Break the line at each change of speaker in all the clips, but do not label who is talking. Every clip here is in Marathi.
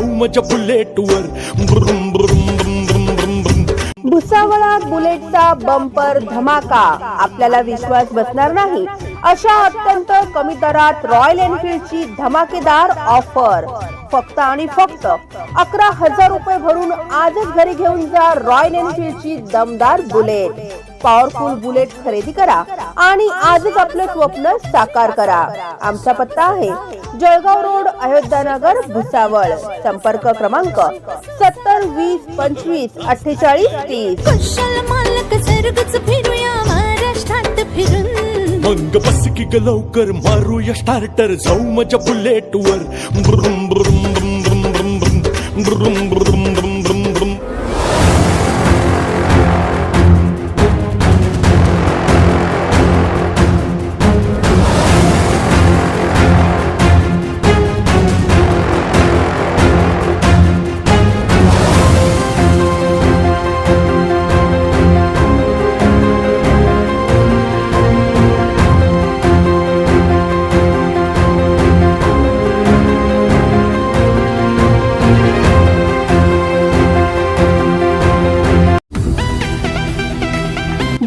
जाऊ माझ्या बुलेटवर. ब्रुम ब्रुम ब्रुम ब्रुम ब्रुम ब्रुम.
भुसावळात बुलेटचा बंपर धमाका. आपल्याला विश्वास बसणार नाही. अशा अत्यंत कमी दरात रॉयल एनफिल्डची धमाकेदार ऑफर फक्त आणि फक्त अकरा हजार रुपये भरून आजच घरी घेऊन जा रॉयल एनफिल्डची दमदार बुलेट. पॉवरफुल बुलेट खरेदी करा आणि आजच आपलं स्वप्न साकार करा. आमचा पत्ता आहे जळगाव रोड अयोध्यानगर भुसावळ. संपर्क क्रमांक सत्तर वीस पंचवीस अठ्ठेचाळीस तीस.
कुशल मालक सर्गच फिरूया महाराष्ट्रात फिरून?
मग बस की लवकर मारूया स्टार्टर जाऊ माझ्या ब्रुम ब्रुम ब्रुम ब्रुम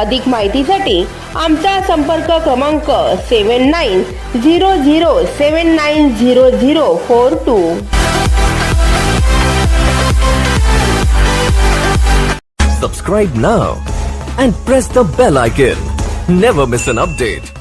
अधिक माहितीसाठी आमचा संपर्क क्रमांक seven nine zero zero seven nine zero zero four two.
Subscribe ना and press the bell icon never miss an update